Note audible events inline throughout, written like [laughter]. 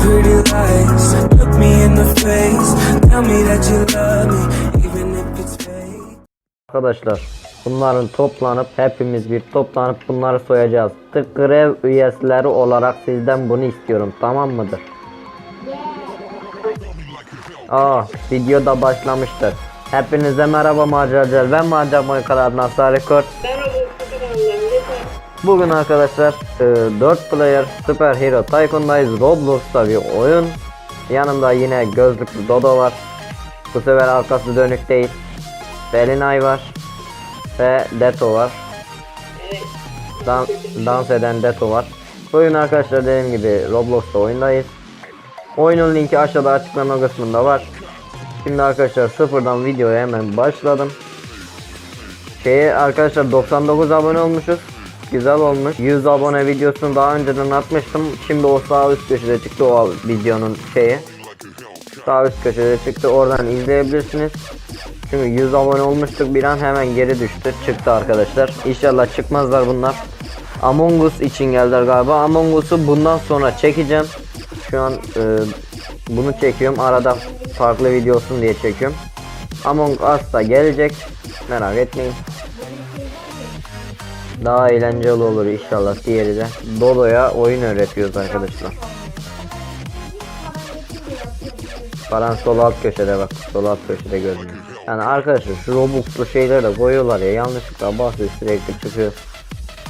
pretty lies. Look me in the face. Tell me that you love me. Arkadaşlar bunların toplanıp hepimiz bir toplanıp bunları soyacağız. Tık grev üyesileri olarak sizden bunu istiyorum tamam mıdır? Aa video da başlamıştır. Hepinize merhaba maceracılar. Ben Macar Moykalar Nasar Rekord. Bugün arkadaşlar e, 4 player Super Hero Tycoon'dayız. Roblox'ta bir oyun. Yanımda yine gözlüklü Dodo var. Bu sefer arkası dönük değil. Belinay var. Ve Deto var. Dan dans eden Deto var. Bugün arkadaşlar dediğim gibi Roblox'ta oyundayız. Oyunun linki aşağıda açıklama kısmında var. Şimdi arkadaşlar sıfırdan videoya hemen başladım. Şeye arkadaşlar 99 abone olmuşuz. Güzel olmuş. 100 abone videosunu daha önceden atmıştım. Şimdi o sağ üst köşede çıktı o videonun şeyi. Sağ üst köşede çıktı. Oradan izleyebilirsiniz. Çünkü 100 abone olmuştuk bir an hemen geri düştü. Çıktı arkadaşlar. İnşallah çıkmazlar bunlar. Among Us için geldiler galiba. Among Us'u bundan sonra çekeceğim. Şu an e, bunu çekiyorum. Arada farklı video olsun diye çekiyorum. Among Us da gelecek. Merak etmeyin. Daha eğlenceli olur inşallah diğeri de. Dodo'ya oyun öğretiyoruz arkadaşlar. Baran sol alt köşede bak. Sol alt köşede görünüyor. Yani arkadaşlar şu Robux'lu şeyleri de koyuyorlar ya yanlışlıkla basıyor sürekli çıkıyor.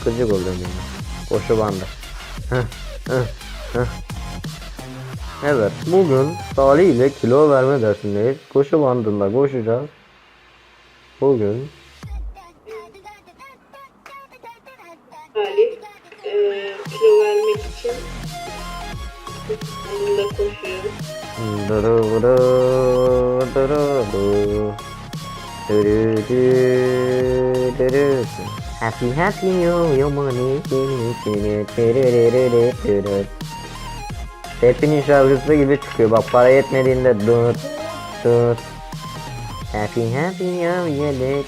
Gıcık oluyor yani. Koşu bandı. Evet bugün Salih ile kilo verme dersindeyiz. Koşu bandında koşacağız. Bugün Happy happy you your money Hepinin şarkısı gibi çıkıyor. Bak para yetmediğinde dur dur Happy happy your money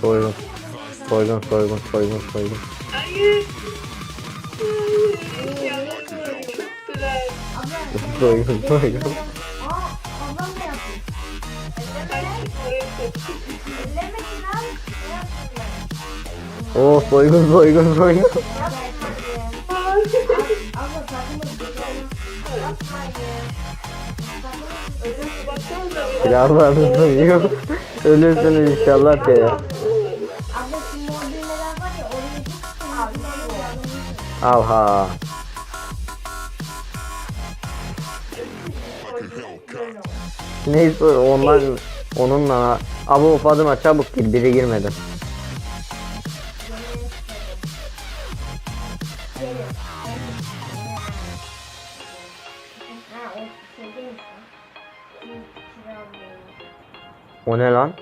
Soygun Soygun soygun soygun soygun Hayır. Hayır. Ya, çok güzel. Soygun soygun ben? Oh soygun soygun soygun. Abla sakın Yapmayın. Baksanıza. Silahlarını [laughs] soyuyor Ölürsünüz inşallah diye Abla şimdi o düğmeler var ya oraya git. Abi. Al ha Neyse onlar onunla Abu Fadıma çabuk gir biri girmedi O ne lan?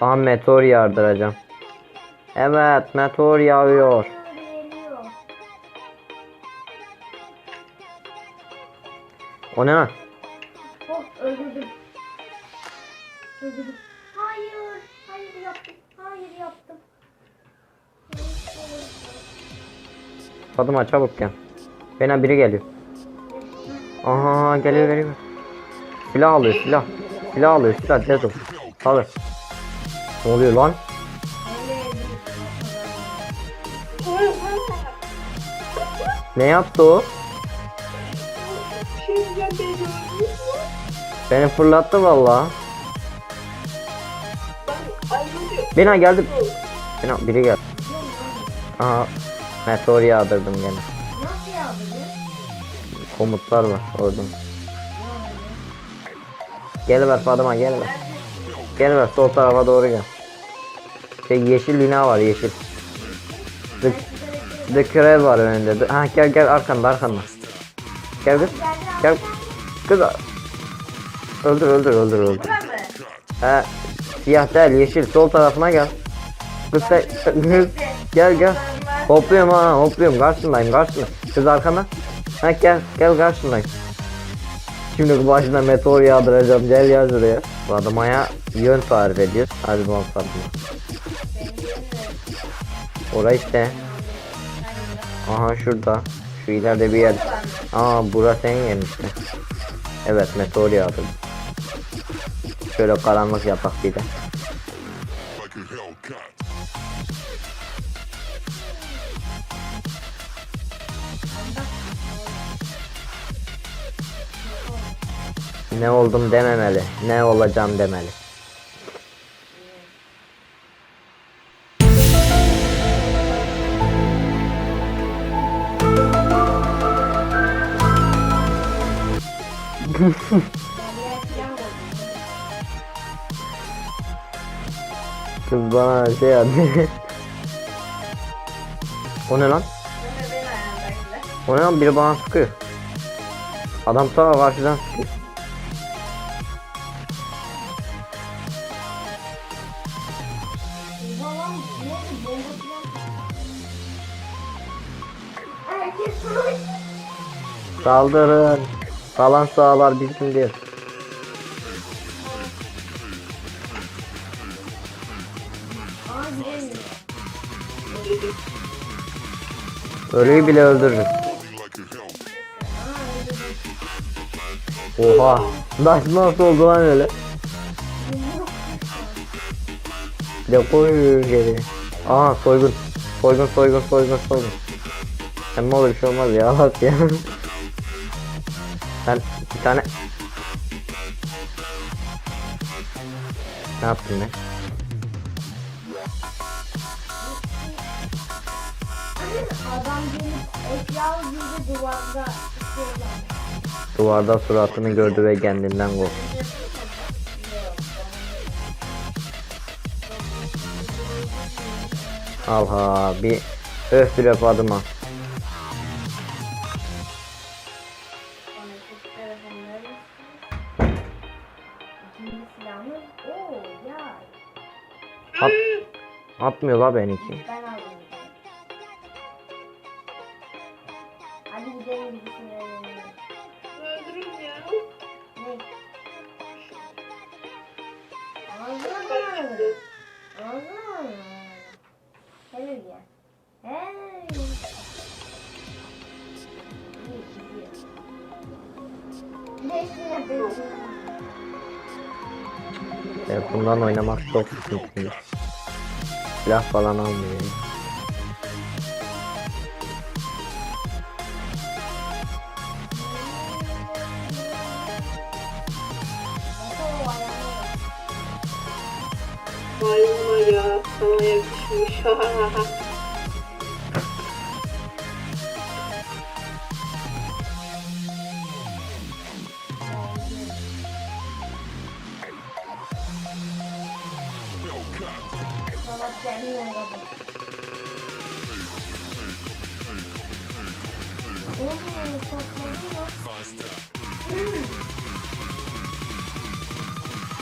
Aha meteor yağdıracağım Evet meteor yağıyor. O ne lan? Hop öldürdüm. Öldürdüm. Hayır. Hayır yaptım. Hayır yaptım. Fatıma çabuk gel Bana biri geliyor Aha geliyor geliyor Silah alıyor silah Silah alıyor silah Dezo Alır Ne oluyor lan? Ne yaptı o? Beni fırlattı valla. Bina geldi. Bina biri geldi. Aha meteor yağdırdım gene. Komutlar var orada. Gel ver Fatıma gel ver. Gel ver sol tarafa doğru gel. Şey yeşil bina var yeşil. The, the Crab var önünde. Ha gel gel arkanda arkanda. Gel kız. Gel. Kız. Öldür öldür öldür öldür. He siyah değil yeşil sol tarafına gel. Kız sen, gel gel. Hopluyorum ha hopluyorum karşındayım karşında. Kız arkana. Ha gel gel karşındayım. Şimdi başına meteor yağdıracağım. Gel ya şuraya. Bu adamaya yön tarif ediyor. Hadi bakalım. Orası işte. Aha şurada. Şu ileride bir yer. Aa burası senin yerin. Evet meteor yağdı. Şöyle karanlık yapak bir de. Ne oldum dememeli. Ne olacağım demeli. [laughs] Kız bana şey yaptı. [laughs] o ne lan? O ne lan? Biri bana sıkıyor. Adam ta karşıdan sıkıyor. Saldırın. Kalan sağlar bizim diyor. Aa giremiyor. Ölüyü bile öldürürüz. Oha. Nasıl oldu lan öyle? Bir de koy geri. Aha soygun. Soygun soygun soygun soygun. Hem olur bir şey olmaz ya [laughs] bak ya. Ben bir tane Ne yaptın ben? Adam gelip eşya gibi duvarda. Duvarda suratını gördü ve kendinden korktu. Alha bir öf öf adıma. At, atmıyor la benimki. Beşine beşine. Evet, bundan oynamak çok sıkıntı. Silah falan almıyor. yani. Oo ayağına bak. Bayılma ya. Sana yakışmış.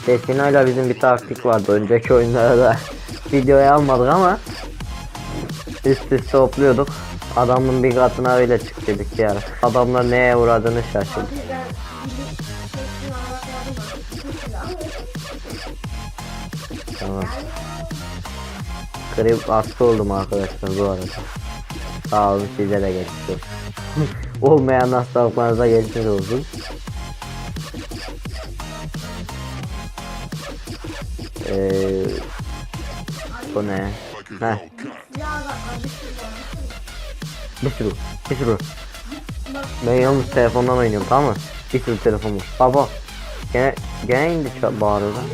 Destina'yla bizim bir taktik vardı önceki oyunlarda [laughs] videoya almadık ama üst üste topluyorduk. Adamın bir katına öyle çıktıydık ya. Adamlar neye uğradığını şaşırdı. Abi ben bir hepsini anlatmadım. İki silah. Tamam. Grip hasta oldum arkadaşlar bu arada. Sağ olun size de olsun. [laughs] Olmayan hastalıklarınıza geçmiş olsun. Eee bu ne? Heh, bir sürü, bir sürü. Ben yalnız telefondan oynuyorum tamam mı? Bir sürü telefon var. Baba, gene, gene indi bağırıyor lan.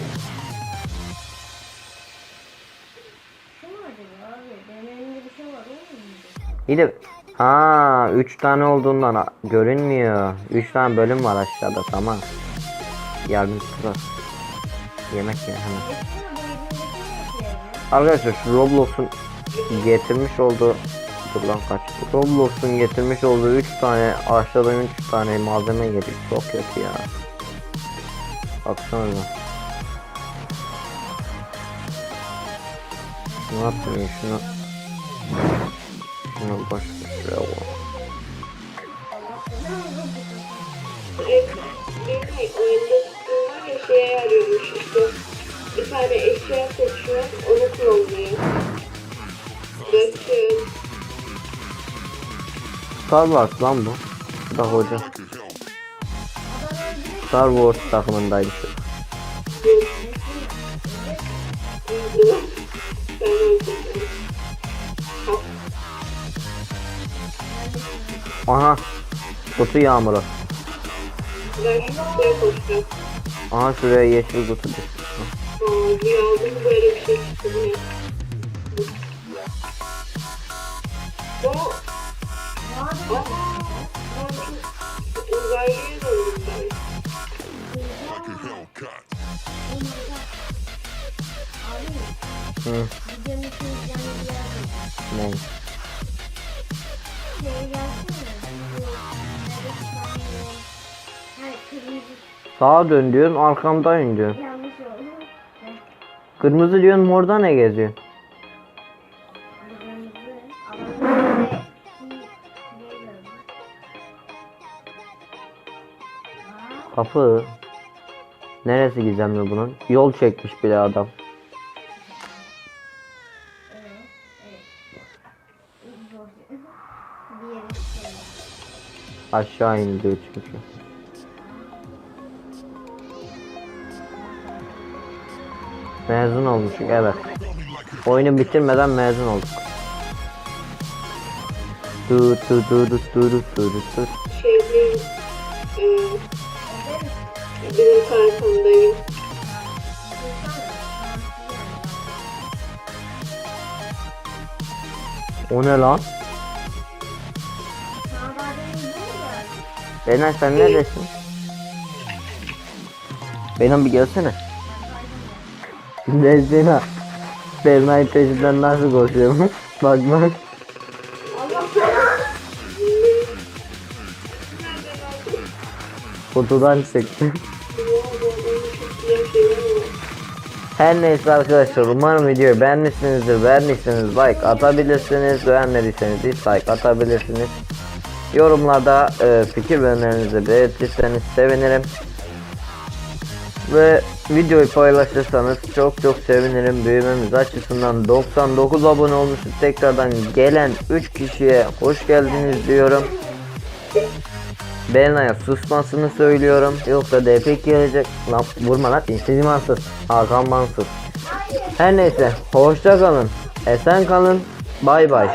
İyi de ha 3 tane olduğundan görünmüyor. 3 tane bölüm var aşağıda tamam. Yardımcısı var. Yemek ye hemen. Arkadaşlar şu Roblox'un getirmiş olduğu Dur lan kaç. Roblox'un getirmiş olduğu 3 tane aşağıdan 3 tane malzeme geliyor. Çok kötü ya. Baksana. Ne yapayım şunu? Şunu başlayalım. Bilgi bir tane eşya seçiyor, onu kullanıyor. Dökün. Star Wars lan bu. Bak hocam. Star Wars takımındaydı. Ben öldüm. Aha. Kutu yağmuru. Şu kutuya koştum. Aha şuraya yeşil kutu. Aa, rüyamda böyle bir şey çıktı. Bu ne? O... Aa, ben çok uzaylıya Sağa dön diyorum arkamdayım diyor. Kırmızı diyorsun morda ne geziyor? Kapı. Neresi gizemli bunun? Yol çekmiş bile adam. Aşağı indi çünkü. Mezun olmuşuk evet. Oyunu bitirmeden mezun olduk. Du du du du du du du du du. Benim tarafımdayım. O ne lan? Beren sen neredesin? Benim bir gelsene. Lezbina. Berna'yı peşinden nasıl koşuyorum? bak bak. Kutudan çıktı. Her neyse arkadaşlar umarım videoyu beğenmişsinizdir. Beğendiyseniz like atabilirsiniz. Beğenmediyseniz dislike atabilirsiniz. Yorumlarda e, fikir ve önerinizi belirtirseniz sevinirim. Ve videoyu paylaşırsanız çok çok sevinirim. Büyümemiz açısından 99 abone olmuşuz. Tekrardan gelen 3 kişiye hoş geldiniz diyorum. Belena'ya susmasını söylüyorum. Yoksa DP gelecek. Lan vurma lan. İstediğim ansız. Hakan Mansız. Her neyse. Hoşça kalın. Esen kalın. Bay bay.